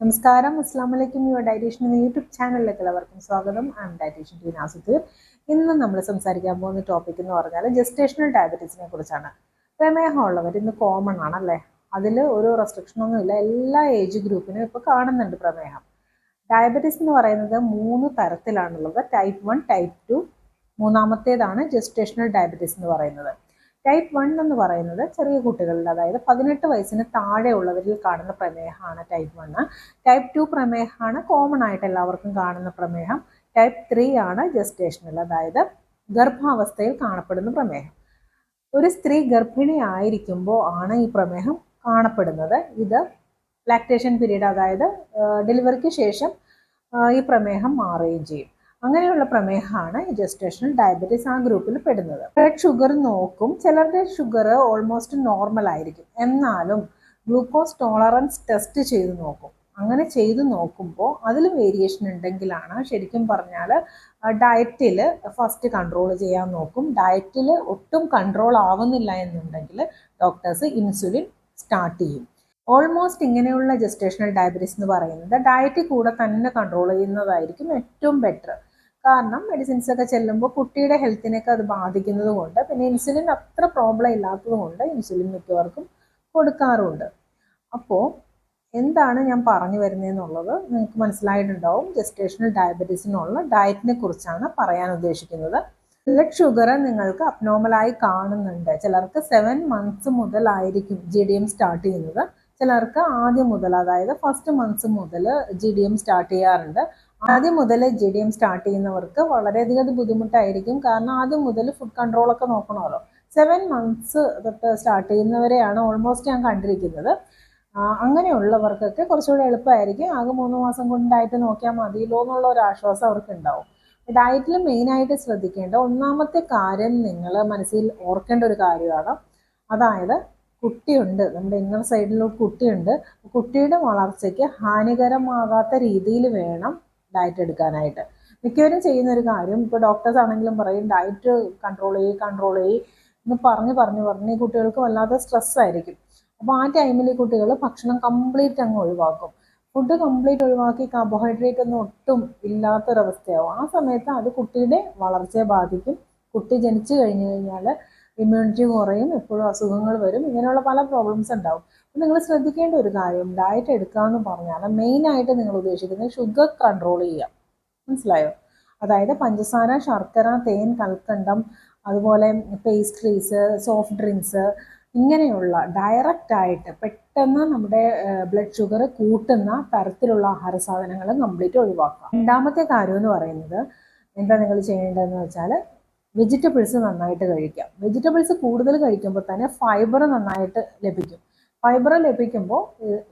നമസ്കാരം. അസ്സാം വലൈക്കും യുവർ ഡയറ്റീഷ്യൻ എന്ന യൂട്യൂബ് ചാനലിലേക്ക് എല്ലാവർക്കും സ്വാഗതം. ആം ഡയറ്റീഷ്യൻ സുധീർ ഇന്ന് നമ്മൾ സംസാരിക്കാൻ പോകുന്ന ടോപ്പിക് എന്ന് പറഞ്ഞാൽ ജസ്റ്റേഷണൽ ഡയബറ്റീസിനെ കുറിച്ചാണ്. പ്രമേഹമുള്ളവർ ഇന്ന് കോമൺ ആണല്ലേ? അതിൽ ഒരു റെസ്ട്രിക്ഷനൊന്നുമില്ല എല്ലാ ഏജ് ഗ്രൂപ്പിനും ഇപ്പോൾ കാണുന്നുണ്ട് പ്രമേഹം. ഡയബറ്റീസ് എന്ന് പറയുന്നത് മൂന്ന് തരത്തിലാണുള്ളത്. ടൈപ്പ് വൺ ടൈപ്പ് ടു മൂന്നാമത്തേതാണ് ജസ്റ്റേഷണൽ ഡയബറ്റീസ് എന്ന് പറയുന്നത്. ടൈപ്പ് വൺ എന്ന് പറയുന്നത് ചെറിയ കുട്ടികളിൽ അതായത് പതിനെട്ട് വയസ്സിന് താഴെയുള്ളവരിൽ കാണുന്ന പ്രമേഹമാണ് ടൈപ്പ് വണ് ടൈപ്പ് ടു പ്രമേഹമാണ് കോമൺ ആയിട്ട് എല്ലാവർക്കും കാണുന്ന പ്രമേഹം. ടൈപ്പ് ത്രീ ആണ് ജസ്റ്റേഷണൽ അതായത് ഗർഭാവസ്ഥയിൽ കാണപ്പെടുന്ന പ്രമേഹം. ഒരു സ്ത്രീ ഗർഭിണി ആയിരിക്കുമ്പോൾ ആണ് ഈ പ്രമേഹം കാണപ്പെടുന്നത്. ഇത് ലാക്ടേഷൻ പീരീഡ് അതായത് ഡെലിവറിക്ക് ശേഷം ഈ പ്രമേഹം മാറുകയും ചെയ്യും. അങ്ങനെയുള്ള പ്രമേഹമാണ് ജസ്റ്റേഷണൽ ഡയബറ്റീസ് ആ ഗ്രൂപ്പിൽ പെടുന്നത്. ബ്ലഡ് ഷുഗർ നോക്കും. ചിലരുടെ ഷുഗർ ഓൾമോസ്റ്റ് നോർമൽ ആയിരിക്കും. എന്നാലും ഗ്ലൂക്കോസ് ടോളറൻസ് ടെസ്റ്റ് ചെയ്ത് നോക്കും. അങ്ങനെ ചെയ്ത് നോക്കുമ്പോൾ അതിൽ വേരിയേഷൻ ഉണ്ടെങ്കിലാണ് ശരിക്കും പറഞ്ഞാൽ ഡയറ്റിൽ ഫസ്റ്റ് കൺട്രോൾ ചെയ്യാൻ നോക്കും. ഡയറ്റിൽ ഒട്ടും കൺട്രോൾ ആവുന്നില്ല എന്നുണ്ടെങ്കിൽ ഡോക്ടേഴ്സ് ഇൻസുലിൻ സ്റ്റാർട്ട് ചെയ്യും. ഓൾമോസ്റ്റ് ഇങ്ങനെയുള്ള ജസ്റ്റേഷണൽ ഡയബറ്റീസ് എന്ന് പറയുന്നത് ഡയറ്റിൽ കൂടെ തന്നെ കൺട്രോൾ ചെയ്യുന്നതായിരിക്കും ഏറ്റവും ബെറ്റർ കാരണം മെഡിസിൻസ് ഒക്കെ ചെല്ലുമ്പോൾ കുട്ടിയുടെ ഹെൽത്തിനൊക്കെ അത് ബാധിക്കുന്നത് കൊണ്ട് പിന്നെ ഇൻസുലിൻ അത്ര പ്രോബ്ലം ഇല്ലാത്തത് കൊണ്ട് ഇൻസുലിൻ മിക്കവർക്കും കൊടുക്കാറുണ്ട്. അപ്പോൾ എന്താണ് ഞാൻ പറഞ്ഞു വരുന്നതെന്നുള്ളത് നിങ്ങൾക്ക് മനസ്സിലായിട്ടുണ്ടാവും. ജസ്റ്റേഷണൽ ഡയബറ്റീസിനുള്ള ഡയറ്റിനെ കുറിച്ചാണ് പറയാൻ ഉദ്ദേശിക്കുന്നത്. ബ്ലഡ് ഷുഗർ നിങ്ങൾക്ക് അബ്നോർമലായി കാണുന്നുണ്ട്. ചിലർക്ക് സെവൻ മന്ത്സ് മുതലായിരിക്കും ജി ഡി എം സ്റ്റാർട്ട് ചെയ്യുന്നത്. ചിലർക്ക് ആദ്യം മുതൽ അതായത് ഫസ്റ്റ് മന്ത്സ് മുതൽ ജി ഡി എം സ്റ്റാർട്ട് ചെയ്യാറുണ്ട്. ആദ്യം മുതൽ ജി ഡി എം സ്റ്റാർട്ട് ചെയ്യുന്നവർക്ക് വളരെയധികം ബുദ്ധിമുട്ടായിരിക്കും. കാരണം ആദ്യം മുതൽ ഫുഡ് കൺട്രോളൊക്കെ നോക്കണമല്ലോ. സെവൻ മന്ത്സ് തൊട്ട് സ്റ്റാർട്ട് ചെയ്യുന്നവരെയാണ് ഓൾമോസ്റ്റ് ഞാൻ കണ്ടിരിക്കുന്നത്. അങ്ങനെയുള്ളവർക്കൊക്കെ കുറച്ചുകൂടെ എളുപ്പമായിരിക്കും. ആകെ മൂന്ന് മാസം കൊണ്ട് ഡയറ്റ് നോക്കിയാൽ മതിയല്ലോ എന്നുള്ള ഒരു ആശ്വാസം അവർക്ക് ഉണ്ടാവും ഡയറ്റിൽ മെയിനായിട്ട് ശ്രദ്ധിക്കേണ്ട ഒന്നാമത്തെ കാര്യം നിങ്ങൾ മനസ്സിൽ ഓർക്കേണ്ട ഒരു കാര്യമാണ്. അതായത് കുട്ടിയുണ്ട്. നമ്മുടെ ഇന്നർ സൈഡിലൊരു കുട്ടിയുണ്ട്. കുട്ടിയുടെ വളർച്ചയ്ക്ക് ഹാനികരമാകാത്ത രീതിയിൽ വേണം ഡയറ്റ് എടുക്കാനായിട്ട്. മിക്കവരും ചെയ്യുന്ന ഒരു കാര്യം ഇപ്പോൾ ഡോക്ടേഴ്സ് ആണെങ്കിലും പറയും ഡയറ്റ് കൺട്രോൾ ചെയ്യ് കൺട്രോൾ ചെയ്യ് എന്ന് പറഞ്ഞ് പറഞ്ഞ് പറഞ്ഞ് ഈ കുട്ടികൾക്ക് വല്ലാത്ത സ്ട്രെസ് ആയിരിക്കും. അപ്പോൾ ആ ടൈമിൽ ഈ കുട്ടികൾ ഭക്ഷണം കംപ്ലീറ്റ് അങ്ങ് ഒഴിവാക്കും. ഫുഡ് കംപ്ലീറ്റ് ഒഴിവാക്കി കാർബോഹൈഡ്രേറ്റ് ഒന്നും ഒട്ടും ഇല്ലാത്തൊരവസ്ഥയാവും. ആ സമയത്ത് അത് കുട്ടിയുടെ വളർച്ചയെ ബാധിക്കും. കുട്ടി ജനിച്ചു കഴിഞ്ഞു കഴിഞ്ഞാൽ ഇമ്മ്യൂണിറ്റി കുറയും എപ്പോഴും അസുഖങ്ങൾ വരും ഇങ്ങനെയുള്ള പല പ്രോബ്ലംസ് ഉണ്ടാവും. നിങ്ങൾ ശ്രദ്ധിക്കേണ്ട ഒരു കാര്യം ഡയറ്റ് എടുക്കാമെന്ന് പറഞ്ഞാൽ മെയിൻ ആയിട്ട് നിങ്ങൾ ഉദ്ദേശിക്കുന്നത് ഷുഗർ കൺട്രോൾ ചെയ്യാം മനസ്സിലായോ? അതായത് പഞ്ചസാര ശർക്കര തേൻ കൽക്കണ്ടം അതുപോലെ പേസ്ട്രീസ് സോഫ്റ്റ് ഡ്രിങ്ക്സ് ഇങ്ങനെയുള്ള ഡയറക്റ്റ് ആയിട്ട് പെട്ടെന്ന് നമ്മുടെ ബ്ലഡ് ഷുഗർ കൂട്ടുന്ന തരത്തിലുള്ള ആഹാര സാധനങ്ങൾ കംപ്ലീറ്റ് ഒഴിവാക്കുക. രണ്ടാമത്തെ കാര്യം എന്ന് പറയുന്നത് എന്താ നിങ്ങൾ ചെയ്യേണ്ടതെന്ന് വെച്ചാൽ വെജിറ്റബിൾസ് നന്നായിട്ട് കഴിക്കാം വെജിറ്റബിൾസ് കൂടുതൽ കഴിക്കുമ്പോൾ തന്നെ ഫൈബർ നന്നായിട്ട് ലഭിക്കും. ഫൈബർ ലഭിക്കുമ്പോൾ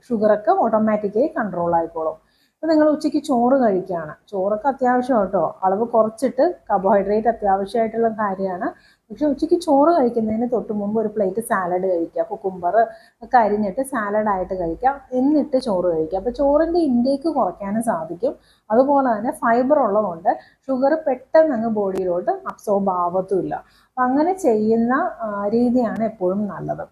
ഷുഗറൊക്കെ ഓട്ടോമാറ്റിക്കായി കൺട്രോൾ ആയിക്കോളും. ഇപ്പം നിങ്ങൾ ഉച്ചയ്ക്ക് ചോറ് കഴിക്കുകയാണ്. ചോറൊക്കെ അത്യാവശ്യം കേട്ടോ. അളവ് കുറച്ചിട്ട് കാർബോഹൈഡ്രേറ്റ് അത്യാവശ്യമായിട്ടുള്ള കാര്യമാണ്. പക്ഷെ ഉച്ചയ്ക്ക് ചോറ് കഴിക്കുന്നതിന് തൊട്ട് മുമ്പ് ഒരു പ്ലേറ്റ് സാലഡ് കഴിക്കുക. കുക്കുംബർ ഒക്കെ അരിഞ്ഞിട്ട് സാലഡായിട്ട് കഴിക്കാം എന്നിട്ട് ചോറ് കഴിക്കാം അപ്പോൾ ചോറിന്റെ ഇൻടേക്ക് കുറയ്ക്കാനും സാധിക്കും. അതുപോലെ തന്നെ ഫൈബർ ഉള്ളതുകൊണ്ട് ഷുഗർ പെട്ടെന്ന് അങ്ങ് ബോഡിയിലോട്ട് അബ്സോർബ് ആവത്തുമില്ല. അപ്പം അങ്ങനെ ചെയ്യുന്ന രീതിയാണ് എപ്പോഴും നല്ലത്.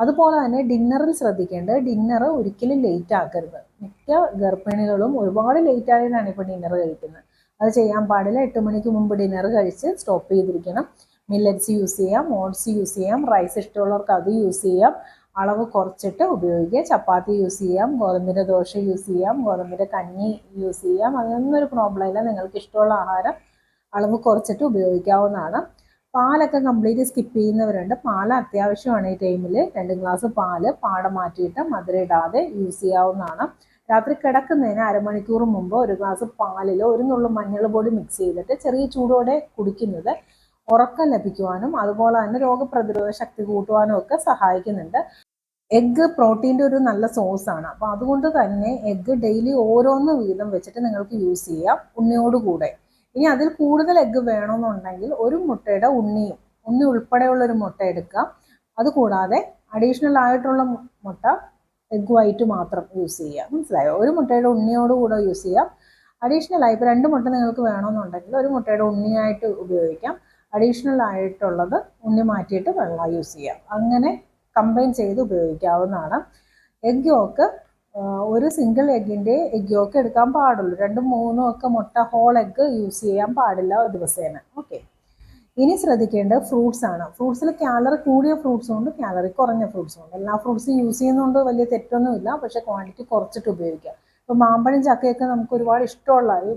അതുപോലെ തന്നെ ഡിന്നറിൽ ശ്രദ്ധിക്കേണ്ടത് ഡിന്നർ ഒരിക്കലും ലേറ്റ് ആക്കരുത്. മിക്ക ഗർഭിണികളും ഒരുപാട് ലേറ്റ് ആയതാണ് ഇപ്പോൾ ഡിന്നർ കഴിക്കുന്നത്. അത് ചെയ്യാൻ പാടില്ല. എട്ട് മണിക്ക് മുമ്പ് ഡിന്നർ കഴിച്ച് സ്റ്റോപ്പ് ചെയ്തിരിക്കണം. മില്ലറ്റ്സ് യൂസ് ചെയ്യാം ഓട്സ് യൂസ് ചെയ്യാം റൈസ് ഇഷ്ടമുള്ളവർക്ക് അത് യൂസ് ചെയ്യാം. അളവ് കുറച്ചിട്ട് ഉപയോഗിക്കുക. ചപ്പാത്തി യൂസ് ചെയ്യാം ഗോതമ്പിന്റെ ദോശ യൂസ് ചെയ്യാം ഗോതമ്പിന്റെ കഞ്ഞി യൂസ് ചെയ്യാം. അതിനൊന്നും ഒരു പ്രോബ്ലം ഇല്ല. നിങ്ങൾക്ക് ഇഷ്ടമുള്ള ആഹാരം അളവ് കുറച്ചിട്ട് ഉപയോഗിക്കാവുന്നതാണ്. പാലൊക്കെ കംപ്ലീറ്റ് സ്കിപ്പ് ചെയ്യുന്നവരുണ്ട്. പാൽ അത്യാവശ്യമാണ് ഈ ടൈമിൽ രണ്ട് ഗ്ലാസ് പാൽ പാട മാറ്റിയിട്ട് മധുരം ഇടാതെ യൂസ് ചെയ്യാവുന്നതാണ്. രാത്രി കിടക്കുന്നതിന് അരമണിക്കൂർ മുമ്പ് ഒരു ഗ്ലാസ് പാലിൽ ഒരു നുള്ളു മഞ്ഞൾ പൊടി മിക്സ് ചെയ്തിട്ട് ചെറിയ ചൂടോടെ കുടിക്കുന്നത് ഉറക്കം ലഭിക്കുവാനും അതുപോലെ തന്നെ രോഗപ്രതിരോധ ശക്തി കൂട്ടുവാനും ഒക്കെ സഹായിക്കുന്നുണ്ട്. എഗ്ഗ് പ്രോട്ടീന്റെ ഒരു നല്ല സോഴ്സാണ് അപ്പോൾ അതുകൊണ്ട് തന്നെ എഗ്ഗ് ഡെയിലി ഓരോന്ന് വീതം വെച്ചിട്ട് നിങ്ങൾക്ക് യൂസ് ചെയ്യാം. ഉണ്ണിയോടുകൂടെ ഇനി അതിൽ കൂടുതൽ എഗ്ഗ് വേണമെന്നുണ്ടെങ്കിൽ ഒരു മുട്ടയുടെ ഉണ്ണിയും ഉണ്ണി ഉൾപ്പെടെയുള്ള ഒരു മുട്ട എടുക്കുക. അതുകൂടാതെ അഡീഷണൽ ആയിട്ടുള്ള മുട്ട എഗ് വൈറ്റ് മാത്രം യൂസ് ചെയ്യുക. മനസ്സിലായോ? ഒരു മുട്ടയുടെ ഉണ്ണിയോട് കൂടെ യൂസ് ചെയ്യാം. അഡീഷണൽ ആയി ഇപ്പോൾ രണ്ട് മുട്ട നിങ്ങൾക്ക് വേണമെന്നുണ്ടെങ്കിൽ ഒരു മുട്ടയുടെ ഉണ്ണിയായിട്ട് ഉപയോഗിക്കാം. അഡീഷണൽ ആയിട്ടുള്ളത് ഉണ്ണി മാറ്റിയിട്ട് വെള്ളം യൂസ് ചെയ്യാം. അങ്ങനെ കമ്പൈൻ ചെയ്ത് ഉപയോഗിക്കാവുന്നതാണ്. എഗ് യോക്ക് ഒരു സിംഗിൾ എഗ്ഗിന്റെ എഗ് യോക്ക് എടുക്കാൻ പാടുള്ളൂ. രണ്ടും മൂന്നും ഒക്കെ മുട്ട ഹോൾ എഗ്ഗ് യൂസ് ചെയ്യാൻ പാടില്ല ദിവസേന. ഓക്കെ ഇനി ശ്രദ്ധിക്കേണ്ടത് ഫ്രൂട്ട്സ് ആണ്. ഫ്രൂട്ട്സിൽ കാലറി കൂടിയ ഫ്രൂട്ട്സും ഉണ്ട് കാലറി കുറഞ്ഞ ഫ്രൂട്ട്സും ഉണ്ട്. എല്ലാ ഫ്രൂട്ട്സും യൂസ് ചെയ്യുന്നതുകൊണ്ട് വലിയ തെറ്റൊന്നുമില്ല. പക്ഷെ ക്വാണ്ടിറ്റി കുറച്ചിട്ട് ഉപയോഗിക്കുക ഇപ്പോൾ മാമ്പഴം ചക്കയൊക്കെ നമുക്ക് ഒരുപാട് ഇഷ്ടമുള്ള ഈ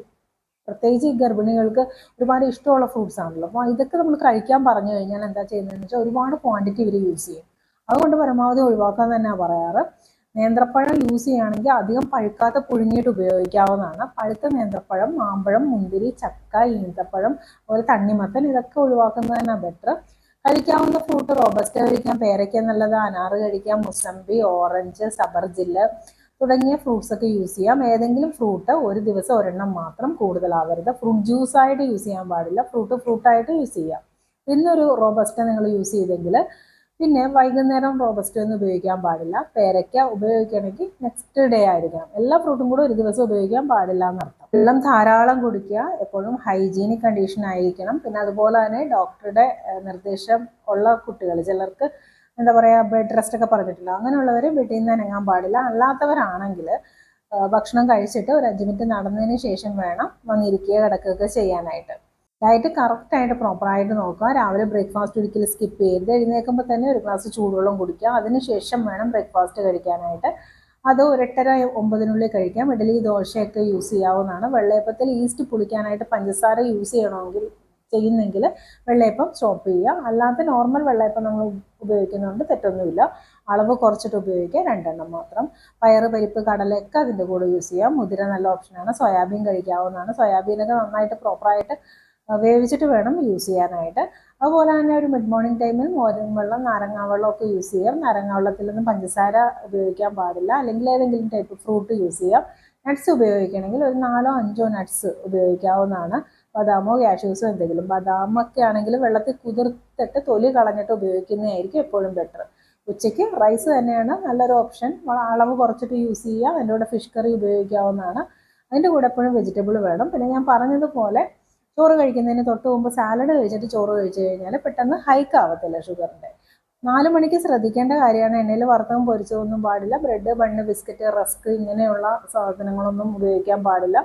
പ്രത്യേകിച്ച് ഈ ഗർഭിണികൾക്ക് ഒരുപാട് ഇഷ്ടമുള്ള ഫ്രൂട്ട്സ് ആണല്ലോ. അപ്പോൾ ഇതൊക്കെ നമ്മൾ കഴിക്കാൻ പറഞ്ഞു കഴിഞ്ഞാൽ എന്താ ചെയ്യുന്നതെന്ന് വെച്ചാൽ ഒരുപാട് ക്വാണ്ടിറ്റി ഇവർ യൂസ് ചെയ്യും. അതുകൊണ്ട് പരമാവധി ഒഴിവാക്കാൻ തന്നെയാണ് പറയാറ്. നേന്ത്രപ്പഴം യൂസ് ചെയ്യുകയാണെങ്കിൽ അധികം പഴുക്കാത്ത പുഴുങ്ങിയിട്ട് ഉപയോഗിക്കാവുന്നതാണ്. പഴുത്ത നേന്ത്രപ്പഴം മാമ്പഴം മുന്തിരി ചക്ക ഈന്തപ്പഴം അതുപോലെ തണ്ണിമത്തൻ ഇതൊക്കെ ഒഴിവാക്കുന്നതാണ് ബെറ്റർ കഴിക്കാവുന്ന ഫ്രൂട്ട് റോബസ്റ്റ് കഴിക്കാം പേരയ്ക്ക നല്ലത് അനാറ് കഴിക്കാം മുസമ്പി ഓറഞ്ച് സബർജില്ല് തുടങ്ങിയ ഫ്രൂട്ട്സ് ഒക്കെ യൂസ് ചെയ്യാം. ഏതെങ്കിലും ഫ്രൂട്ട് ഒരു ദിവസം ഒരെണ്ണം മാത്രം കൂടുതലാവരുത്. ഫ്രൂട്ട് ജ്യൂസ് ആയിട്ട് യൂസ് ചെയ്യാൻ പാടില്ല. ഫ്രൂട്ട് ഫ്രൂട്ടായിട്ട് യൂസ് ചെയ്യാം. ഇന്നൊരു റോബസ്റ്റ നിങ്ങൾ യൂസ് ചെയ്തെങ്കിൽ പിന്നെ വൈകുന്നേരം റോബസ്റ്റ് ഒന്നും ഉപയോഗിക്കാൻ പാടില്ല. പേരയ്ക്ക ഉപയോഗിക്കണമെങ്കിൽ നെക്സ്റ്റ് ഡേ ആയിരിക്കണം. എല്ലാ ഫ്രൂട്ടും കൂടെ ഒരു ദിവസം ഉപയോഗിക്കാൻ പാടില്ല എന്നർത്ഥം. വെള്ളം ധാരാളം കുടിക്കുക എപ്പോഴും ഹൈജീനിക് കണ്ടീഷൻ ആയിരിക്കണം. പിന്നെ അതുപോലെ തന്നെ ഡോക്ടറുടെ നിർദ്ദേശം ഉള്ള കുട്ടികൾ ചിലർക്ക് എന്താ പറയുക ബെഡ് റെസ്റ്റ് ഒക്കെ പറഞ്ഞിട്ടില്ല. അങ്ങനെയുള്ളവർ വീട്ടിൽ നിന്ന് അനങ്ങാൻ പാടില്ല. അല്ലാത്തവരാണെങ്കിൽ ഭക്ഷണം കഴിച്ചിട്ട് ഒരു അഞ്ച് മിനിറ്റ് നടന്നതിന് ശേഷം വേണം വന്നിരിക്കുക കിടക്കുകയൊക്കെ ചെയ്യാനായിട്ട്. ഡയറ്റ് കറക്റ്റായിട്ട് പ്രോപ്പറായിട്ട് നോക്കുക. രാവിലെ ബ്രേക്ക്ഫാസ്റ്റ് ഒരിക്കലും സ്കിപ്പ് ചെയ്യരുത്. എഴുന്നേൽക്കുമ്പോൾ തന്നെ ഒരു ഗ്ലാസ് ചൂടുവെള്ളം കുടിക്കുക. അതിനുശേഷം വേണം ബ്രേക്ക്ഫാസ്റ്റ് കഴിക്കാനായിട്ട്. അത് ഒരെട്ടര ഒമ്പതിനുള്ളിൽ കഴിക്കാം. ഇഡലി ദോശയൊക്കെ യൂസ് ചെയ്യാവുന്നതാണ്. വെള്ളയപ്പത്തിൽ ഈസ്റ്റ് പുളിക്കാനായിട്ട് പഞ്ചസാര യൂസ് ചെയ്യണമെങ്കിൽ ചെയ്യുന്നെങ്കിൽ വെള്ളയപ്പം സ്റ്റോപ്പ് ചെയ്യുക. അല്ലാത്ത നോർമൽ വെള്ളയപ്പം നമ്മൾ ഉപയോഗിക്കുന്നതുകൊണ്ട് തെറ്റൊന്നുമില്ല. അളവ് കുറച്ചിട്ട് ഉപയോഗിക്കുക. രണ്ടെണ്ണം മാത്രം. പയറ് പരിപ്പ് കടലയൊക്കെ അതിന്റെ കൂടെ യൂസ് ചെയ്യാം. മുതിര നല്ല ഓപ്ഷനാണ് സോയാബീൻ കഴിക്കാവുന്നതാണ്. സോയാബീനൊക്കെ നന്നായിട്ട് പ്രോപ്പറായിട്ട് വേവിച്ചിട്ട് വേണം യൂസ് ചെയ്യാനായിട്ട്. അതുപോലെ തന്നെ ഒരു മിഡ് മോർണിംഗ് ടൈമിൽ മോരും വെള്ളം നാരങ്ങാ വെള്ളം ഒക്കെ യൂസ് ചെയ്യാം. നാരങ്ങാ നിന്നും പഞ്ചസാര ഉപയോഗിക്കാൻ പാടില്ല. അല്ലെങ്കിൽ ഏതെങ്കിലും ടൈപ്പ് ഫ്രൂട്ട് യൂസ് ചെയ്യാം. നട്ട്സ് ഉപയോഗിക്കണമെങ്കിൽ ഒരു നാലോ അഞ്ചോ നട്ട്സ് ഉപയോഗിക്കാവുന്നതാണ്. ബദാമോ കാഷ്യൂസോ എന്തെങ്കിലും ബദാമൊക്കെ ആണെങ്കിൽ വെള്ളത്തിൽ കുതിർത്തിട്ട് തൊലി കളഞ്ഞിട്ട് ഉപയോഗിക്കുന്നതായിരിക്കും എപ്പോഴും ബെറ്റർ ഉച്ചയ്ക്ക് റൈസ് തന്നെയാണ് നല്ലൊരു ഓപ്ഷൻ അളവ് കുറച്ചിട്ട് യൂസ് ചെയ്യുക അതിന്റെ കൂടെ ഫിഷ് കറി ഉപയോഗിക്കാവുന്നതാണ്. അതിന്റെ കൂടെ എപ്പോഴും വെജിറ്റബിൾ വേണം. പിന്നെ ഞാൻ പറഞ്ഞതുപോലെ ചോറ് കഴിക്കുന്നതിന് തൊട്ട് മുമ്പ് സാലഡ് കഴിച്ചിട്ട് ചോറ് കഴിച്ചു കഴിഞ്ഞാൽ പെട്ടെന്ന് ഹൈക്ക് ആവത്തില്ല ഷുഗറിന്റെ നാല് മണിക്ക് ശ്രദ്ധിക്കേണ്ട കാര്യമാണ് എണ്ണയിൽ വറുത്തതും പൊരിച്ചതൊന്നും പാടില്ല. ബ്രെഡ് ബണ്ണ് ബിസ്ക്കറ്റ് റസ്ക് ഇങ്ങനെയുള്ള സാധനങ്ങളൊന്നും ഉപയോഗിക്കാൻ പാടില്ല.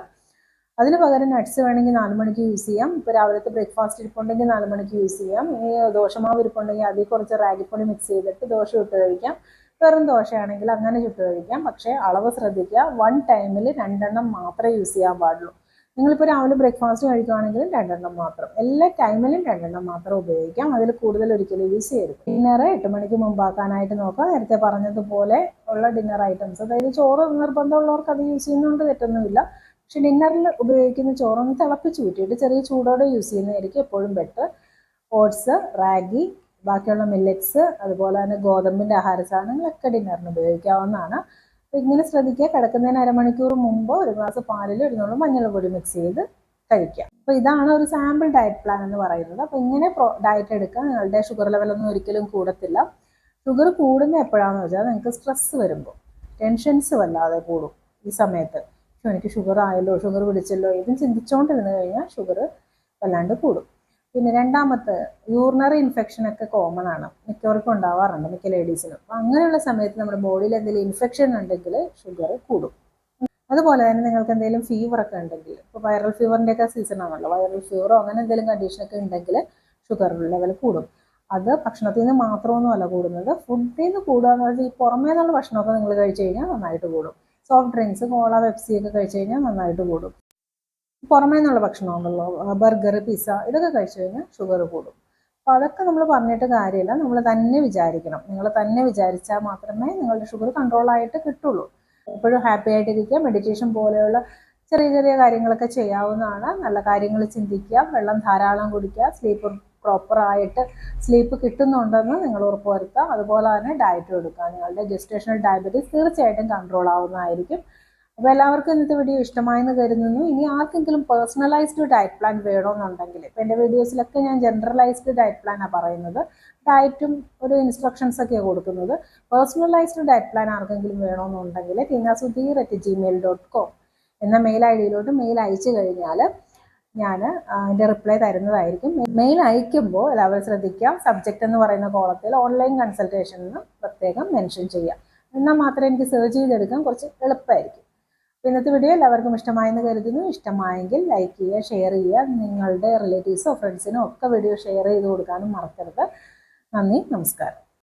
അതിന് പകരം നട്ട്സ് വേണമെങ്കിൽ നാല് മണിക്ക് യൂസ് ചെയ്യാം. ഇപ്പോൾ രാവിലത്തെ ബ്രേക്ക്ഫാസ്റ്റ് ഇരിപ്പുണ്ടെങ്കിൽ നാല് മണിക്ക് യൂസ് ചെയ്യാം. ഈ ദോശമാവ് ഇരിപ്പുണ്ടെങ്കിൽ അതിൽ കുറച്ച് റാഗിപ്പൊടി മിക്സ് ചെയ്തിട്ട് ദോശ ചുട്ട് കഴിക്കാം. വെറും ദോശയാണെങ്കിൽ അങ്ങനെ ചുട്ട് കഴിക്കാം. പക്ഷേ അളവ് ശ്രദ്ധിക്കുക. വൺ ടൈമിൽ രണ്ടെണ്ണം മാത്രമേ യൂസ് ചെയ്യാൻ പാടുള്ളൂ. നിങ്ങളിപ്പോൾ രാവിലെ ബ്രേക്ക്ഫാസ്റ്റ് കഴിക്കുകയാണെങ്കിൽ രണ്ടെണ്ണം മാത്രം. എല്ലാ ടൈമിലും രണ്ടെണ്ണം മാത്രം ഉപയോഗിക്കാം. അതിൽ കൂടുതൽ ഒരിക്കലും യൂസ് ചെയ്യരുത്. ഡിന്നർ എട്ട് മണിക്ക് മുമ്പാക്കാനായിട്ട് നോക്കുക നേരത്തെ പറഞ്ഞതുപോലെ ഉള്ള ഡിന്നർ ഐറ്റംസ് അതായത് ചോറ് നിർബന്ധമുള്ളവർക്ക് അത് യൂസ് ചെയ്യുന്നതുകൊണ്ട് തെറ്റൊന്നുമില്ല. പക്ഷെ ഡിന്നറിൽ ഉപയോഗിക്കുന്ന ചോറൊന്ന് തിളപ്പിച്ച് ഊറ്റിയിട്ട് ചെറിയ ചൂടോടെ യൂസ് ചെയ്യുന്നതായിരിക്കും എപ്പോഴും ബെറ്റർ ഓട്സ് റാഗി ബാക്കിയുള്ള മില്ലറ്റ്സ് അതുപോലെ തന്നെ ഗോതമ്പിന്റെ ആഹാര സാധനങ്ങളൊക്കെ ഡിന്നറിന് ഉപയോഗിക്കാവുന്നതാണ്. ഇങ്ങനെ ശ്രദ്ധിക്കുക. കിടക്കുന്നതിന് അരമണിക്കൂർ മുമ്പ് ഒരു ഗ്ലാസ് പാലിൽ ഒരു നുള്ളു മഞ്ഞൾപ്പൊടി മിക്സ് ചെയ്ത് കഴിക്കുക. അപ്പോൾ ഇതാണ് ഒരു സാമ്പിൾ ഡയറ്റ് പ്ലാൻ എന്ന് പറയുന്നത്. അപ്പോൾ ഇങ്ങനെ ഡയറ്റ് എടുക്കുക നിങ്ങളുടെ ഷുഗർ ലെവൽ ഒന്നും ഒരിക്കലും കൂടത്തില്ല. ഷുഗർ കൂടുന്ന എപ്പോഴാണെന്ന് വെച്ചാൽ നിങ്ങൾക്ക് സ്ട്രെസ് വരുമ്പോൾ ടെൻഷൻസ് വല്ലാതെ കൂടും ഈ സമയത്ത്. എനിക്ക് ഷുഗർ ആയല്ലോ ഷുഗർ പിടിച്ചല്ലോ ഇതും ചിന്തിച്ചുകൊണ്ടിരുന്ന് കഴിഞ്ഞാൽ ഷുഗർ വല്ലാണ്ട് കൂടും. പിന്നെ രണ്ടാമത്തെ യൂറിനറി ഇൻഫെക്ഷൻ ഒക്കെ കോമൺ ആണ്. മിക്കവർക്കും ഉണ്ടാവാറുണ്ട് മിക്ക ലേഡീസിനും അപ്പം അങ്ങനെയുള്ള സമയത്ത് നമ്മുടെ ബോഡിയിൽ എന്തെങ്കിലും ഇൻഫെക്ഷൻ ഉണ്ടെങ്കിൽ ഷുഗർ കൂടും. അതുപോലെ തന്നെ നിങ്ങൾക്ക് എന്തെങ്കിലും ഫീവർ ഒക്കെ ഉണ്ടെങ്കിൽ ഇപ്പോൾ വൈറൽ ഫീവറിന്റെ ഒക്കെ സീസൺ ആണല്ലോ. വൈറൽ ഫീവറോ അങ്ങനെ എന്തെങ്കിലും കണ്ടീഷൻ ഒക്കെ ഉണ്ടെങ്കിൽ ഷുഗർ ലെവൽ കൂടും. അത് ഭക്ഷണത്തിൽ നിന്ന് മാത്രമൊന്നുമല്ല കൂടുന്നത്. ഫുഡിൽ നിന്ന് കൂടുക എന്ന് വെച്ചാൽ ഈ പുറമേ നിന്നുള്ള ഭക്ഷണമൊക്കെ നിങ്ങൾ കഴിച്ചു കഴിഞ്ഞാൽ നന്നായിട്ട് കൂടും. സോഫ്റ്റ് ഡ്രിങ്ക്സ് കോള പെപ്സി ഒക്കെ കഴിച്ചു കഴിഞ്ഞാൽ നന്നായിട്ട് കൂടും. പുറമേ നിന്നുള്ള ഭക്ഷണമുണ്ടല്ലോ ബർഗർ പിസ്സ ഇതൊക്കെ കഴിച്ചു കഴിഞ്ഞാൽ ഷുഗർ കൂടും. അപ്പോൾ അതൊക്കെ നമ്മൾ പറഞ്ഞിട്ട് കാര്യമില്ല. നമ്മൾ തന്നെ വിചാരിക്കണം. നിങ്ങൾ തന്നെ വിചാരിച്ചാൽ മാത്രമേ നിങ്ങളുടെ ഷുഗർ കൺട്രോൾ ആയിട്ട് കിട്ടുള്ളൂ. എപ്പോഴും ഹാപ്പി ആയിട്ടിരിക്കുക മെഡിറ്റേഷൻ പോലെയുള്ള ചെറിയ ചെറിയ കാര്യങ്ങളൊക്കെ ചെയ്യാവുന്നതാണ്. നല്ല കാര്യങ്ങൾ ചിന്തിക്കുക വെള്ളം ധാരാളം കുടിക്കുക സ്ലീപ്പ് പ്രോപ്പറായിട്ട് സ്ലീപ്പ് കിട്ടുന്നുണ്ടെന്ന് നിങ്ങൾ ഉറപ്പുവരുത്തുക. അതുപോലെ തന്നെ ഡയറ്റ് എടുക്കുക. നിങ്ങളുടെ ജസ്റ്റേഷണൽ ഡയബറ്റീസ് തീർച്ചയായിട്ടും കൺട്രോൾ ആവുന്നതായിരിക്കും. അപ്പോൾ എല്ലാവർക്കും ഇന്നത്തെ വീഡിയോ ഇഷ്ടമായെന്ന് കരുതുന്നു. ഇനി ആർക്കെങ്കിലും പേഴ്സണലൈസ്ഡ് ഡയറ്റ് പ്ലാൻ വേണമെന്നുണ്ടെങ്കിൽ ഇപ്പോൾ എന്റെ വീഡിയോസിലൊക്കെ ഞാൻ ജനറലൈസ്ഡ് ഡയറ്റ് പ്ലാനാണ് പറയുന്നത്. ഡയറ്റും ഒരു ഇൻസ്ട്രക്ഷൻസ് ഒക്കെയാണ് കൊടുക്കുന്നത്. പേഴ്സണലൈസ്ഡ് ഡയറ്റ് പ്ലാൻ ആർക്കെങ്കിലും വേണമെന്നുണ്ടെങ്കിൽ Tinasudheer at Gmail dot com എന്ന മെയിൽ ഐ ഡിയിലോട്ട് മെയിൽ അയച്ചു കഴിഞ്ഞാൽ ഞാൻ അതിന്റെ റിപ്ലൈ തരുന്നതായിരിക്കും. മെയിൽ അയക്കുമ്പോൾ എല്ലാവരും ശ്രദ്ധിക്കാം സബ്ജക്റ്റ് എന്ന് പറയുന്ന കോളത്തിൽ ഓൺലൈൻ കൺസൾട്ടേഷൻ എന്ന് പ്രത്യേകം മെൻഷൻ ചെയ്യാം എന്നാൽ മാത്രമേ എനിക്ക് സെർച്ച് ചെയ്തെടുക്കാൻ കുറച്ച് എളുപ്പമായിരിക്കും. ഇന്നത്തെ വീഡിയോ എല്ലാവർക്കും ഇഷ്ടമായെന്ന് കരുതുന്നു. ഇഷ്ടമായെങ്കിൽ ലൈക്ക് ചെയ്യുക ഷെയർ ചെയ്യുക. നിങ്ങളുടെ റിലേറ്റീവ്സോ ഫ്രണ്ട്സിനോ ഒക്കെ വീഡിയോ ഷെയർ ചെയ്ത് കൊടുക്കാനും മറക്കരുത്. നന്ദി നമസ്കാരം.